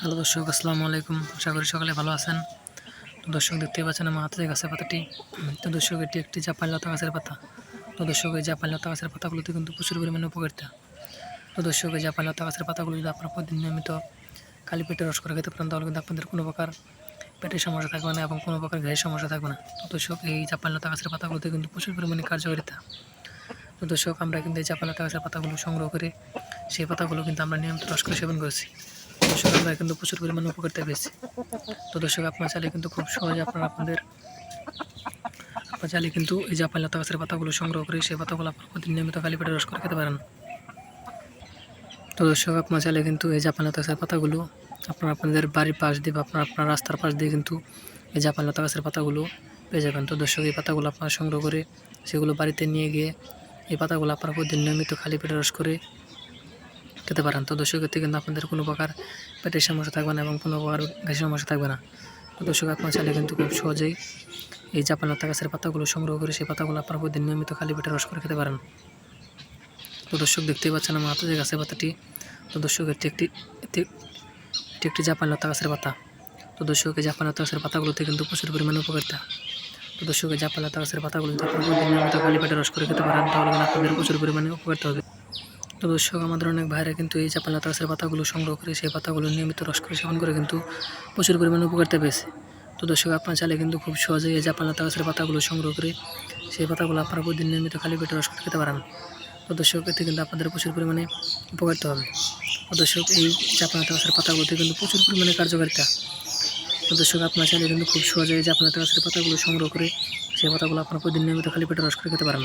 Hello দর্শক, আসসালামু আলাইকুম। আশা করি সকালে ভালো আছেন। দর্শক দেখতে পাচ্ছেন আমার হাতে গাছের পাতাটি। তো দর্শক, এটি একটি জাপান লতা গাছের পাতা। তো দর্শক, এই জাপান লতা গাছের পাতাগুলোতে কিন্তু প্রচুর পরিমাণে উপকারিতা। তো দর্শক, এই জাপান লতা গাছের পাতাগুলো যদি আপনারা প্রতিদিন নিয়মিত খালি পেটে রস করে খেতে পারেন, তাহলে কিন্তু আপনাদের কোনো প্রকার পেটের সমস্যা থাকবে না এবং কোনো প্রকার ঘায়ের সমস্যা থাকবে না। তো দর্শক, এই জাপান লতা গাছের পাতাগুলোতে কিন্তু প্রচুর পরিমাণে কার্যকারিতা। তো দর্শক, আমরা কিন্তু এই জাপান লতা গাছের পাতাগুলো সংগ্রহ করে সেই পাতাগুলো কিন্তু আমরা নিয়মিত রস করে সেবন করেছি। দর্শক আমরা কিন্তু প্রচুর পরিমাণে উপকারিতা পেয়েছি। তো দর্শক, আপনার চাইলে কিন্তু খুব সহজে আপনারা আপনাদের আপনার চাইলে কিন্তু এই জাপান লতা গাছের পাতাগুলো সংগ্রহ করে সেই পাতাগুলো আপনার প্রতিদিন নিয়মিত খালি পেটে রস করে খেতে পারেন। তো দর্শক, আপনার চাইলে কিন্তু এই জাপান লতা গাছের পাতাগুলো আপনার আপনাদের বাড়ির পাশ দিয়ে বা আপনার আপনার রাস্তার পাশ দিয়ে কিন্তু এই জাপান লতা গাছের পাতাগুলো পেয়ে যাবেন। তো দর্শক, এই পাতাগুলো আপনারা সংগ্রহ করে সেগুলো বাড়িতে নিয়ে গিয়ে এই পাতাগুলো আপনারা প্রতিদিন নিয়মিত খালি পেটে রস করে খেতে পারেন। তো দর্শক, এতে কিন্তু আপনাদের কোনো প্রকার পেটের সমস্যা থাকবে না এবং কোনো প্রকার গ্যাসের সমস্যা থাকবে না। তো দর্শক, আপনার চাইলে কিন্তু খুব সহজেই এই জাপান লতা গাছের পাতাগুলো সংগ্রহ করে সেই পাতাগুলো আপনার প্রতিদিন নিয়মিত খালি পেটে রস করে খেতে পারেন। তো দর্শক, দেখতেই পাচ্ছেন আমার হাতে যে গাছের পাতাটি। তো দর্শক, এটি একটি এটি একটি জাপান লতা গাছের পাতা। তো দর্শক, এই জাপান লতা গাছের পাতাগুলোতে কিন্তু প্রচুর পরিমাণে উপকারিতা। তো দর্শক, এই জাপান লতা গাছের পাতাগুলো যদি আপনারা নিয়মিত খালি পেটে রস করে খেতে পারেন, তাহলে আপনাদের প্রচুর পরিমাণে উপকারিতা হবে। তো দর্শক, আমাদের অনেক ভাইরা কিন্তু এই চাপান লতা গাছের পাতাগুলো সংগ্রহ করে সেই পাতাগুলো নিয়মিত রস করে সেবন করে কিন্তু প্রচুর পরিমাণে উপকারিতা পেয়েছে। তো দর্শক, আপনার চালে কিন্তু খুব সহজেই এই লতা গাছের পাতাগুলো সংগ্রহ করে সেই পাতাগুলো আপনারা প্রতিদিন নিয়মিত খালি পেটে রস করে খেতে পারেন। তো দর্শক, এতে কিন্তু আপনাদের প্রচুর পরিমাণে উপকারিতা হবে। তো দর্শক, এই লতা গাছের পাতাগুলোতে কিন্তু প্রচুর পরিমাণে কার্যকারিতা। তো দর্শক, আপনার চাইলে কিন্তু খুব সহজেই এই লতা গাছের পাতাগুলো সংগ্রহ করে সেই পাতাগুলো আপনারা প্রতিদিন নিয়মিত খালি পেটে রস করে খেতে পারেন।